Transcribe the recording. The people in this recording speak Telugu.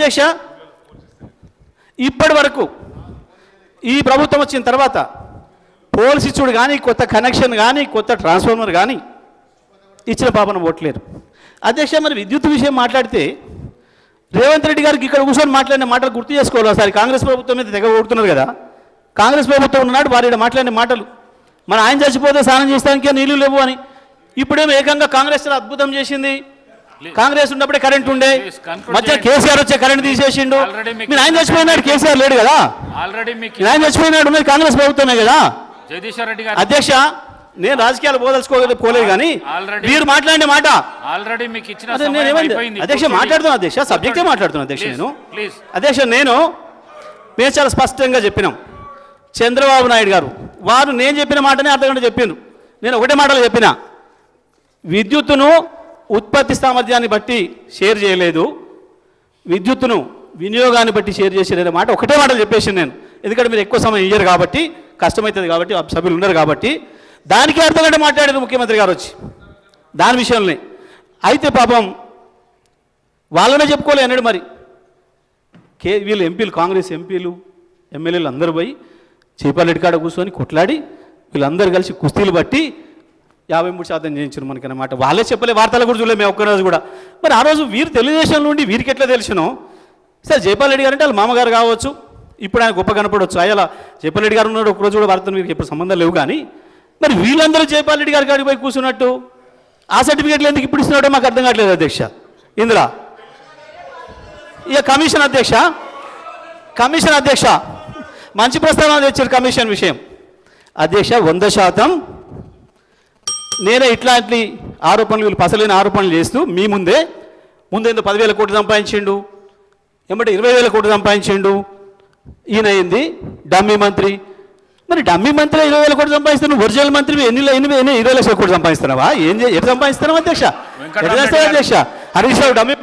అధ్యక్ష ఇప్పటి వరకు ఈ ప్రభుత్వం వచ్చిన తర్వాత పోల్స్ ఇచ్చుడు కానీ కొత్త కనెక్షన్ కానీ కొత్త ట్రాన్స్ఫార్మర్ కానీ ఇచ్చిన పాపన ఓట్లేరు. అధ్యక్ష మరి విద్యుత్ విషయం మాట్లాడితే రేవంత్ రెడ్డి గారికి ఇక్కడ కూర్చొని మాట్లాడిన మాటలు గుర్తు చేసుకోవాలి ఒకసారి. కాంగ్రెస్ ప్రభుత్వం మీద తెగ కొడుతున్నారు కదా. కాంగ్రెస్ ప్రభుత్వం ఉన్నాడు వారి మాట్లాడిన మాటలు. మన ఆయన చచ్చిపోతే స్నానం చేస్తానికే నీళ్ళు లేవు అని. ఇప్పుడేమో ఏకంగా కాంగ్రెస్ అద్భుతం చేసింది. కాంగ్రెస్ ఉన్నప్పుడే కరెంట్ ఉండే. మధ్య. కేసీఆర్ వచ్చే కరెంట్ తీసేసిండు. మీరు ఆయన చచ్చిపోయినాడు కేసీఆర్ లేడు కదా? ఆల్రెడీ మీకు మీరు ఆయన చచ్చిపోయినాడు ఉన్నది కాంగ్రెస్ ప్రభుత్వమే కదా? జగదీశ్వర్ రెడ్డి గారు. అధ్యక్ష నేను రాజకీయాలు పోదలుచుకోలేదు పోలేదు కానీ మీరు మాట్లాడిన మాట. ఆల్రెడీ మీకు ఇచ్చిన అధ్యక్ష మాట్లాడుతున్నా అధ్యక్ష సబ్జెక్టే మాట్లాడుతున్నా అధ్యక్ష నేను. అధ్యక్ష నేను మేము చాలా స్పష్టంగా చెప్పినాం. చంద్రబాబు నాయుడు గారు వారు నేను చెప్పిన మాటనే అర్థగంట చెప్పిండ్రు. నేను ఒకటే మాటలో చెప్పిన. విద్యుత్తును ఉత్పత్తి సామర్థ్యాన్ని బట్టి షేర్ చేయలేదు. విద్యుత్తును వినియోగాన్ని బట్టి షేర్ చేసేదనే మాట ఒకటే మాటలు చెప్పేసి నేను. ఎందుకంటే మీరు ఎక్కువ సమయం ఇయ్యరు కాబట్టి కష్టమవుతుంది కాబట్టి ఆ సభ్యులు ఉండరు కాబట్టి. దానికి అర్థగంట మాట్లాడారు ముఖ్యమంత్రి గారు వచ్చి? దాని విషయంలోనే. అయితే పాపం వాళ్ళనే చెప్పుకోలే అన్నాడు మరి. కే వీళ్ళు ఎంపీలు కాంగ్రెస్ ఎంపీలు ఎమ్మెల్యేలు అందరూ పోయి చేపాలెడ్డి కాడ కూర్చొని కొట్లాడి వీళ్ళందరూ కలిసి కుస్తీలు బట్టి యాభై మూడు శాతం చేయించారు మనకి అన్నమాట వాళ్ళే చెప్పలే వార్తలు కూడా చూడలే మేము ఒక్కరోజు కూడా. మరి ఆ రోజు వీరు తెలుగుదేశం నుండి వీరికి ఎట్లా తెలిసినో? సరే జైపాల్ రెడ్డి గారు అంటే వాళ్ళ మామగారు కావచ్చు. ఇప్పుడు ఆయన గొప్ప కనపడవచ్చు అయ్యలా జైపాల్ రెడ్డి గారు ఉన్నాడు ఒకరోజు కూడా వార్తలు మీకు ఎప్పుడు సంబంధం లేవు కానీ. మరి వీళ్ళందరూ జైపాల్ రెడ్డి గారి కాడికి పోయి కూర్చున్నట్టు? ఆ సర్టిఫికేట్లు ఎందుకు ఇప్పుడు ఇస్తున్నాడో మాకు అర్థం కావట్లేదు అధ్యక్ష. ఇందులో? ఇక కమిషన్ అధ్యక్ష? కమిషన్ అధ్యక్ష? మంచి ప్రస్తావన తెచ్చారు కమిషన్ విషయం. అధ్యక్ష వంద శాతం నేనే ఇట్లాంటి ఆరోపణలు వీళ్ళు పసలేని ఆరోపణలు చేస్తూ మీ ముందే ముందేందో పదివేల కోట్లు సంపాదించిండు ఏమంటే ఇరవై వేల కోట్లు సంపాదించిండు. ఈయన అయింది డమ్మీ మంత్రి. మరి డమ్మీ మంత్రి ఇరవై వేల కోట్లు సంపాదిస్తున్నావు ఒరిజినల్ మంత్రి ఎన్ని ఎన్ని ఇరవై లక్షల కోట్లు సంపాదిస్తున్నావా? ఏం ఎట్లా సంపాదిస్తున్నావు అధ్యక్ష? చేస్తావు అధ్యక్ష? హరీష్ రావు డమ్మీ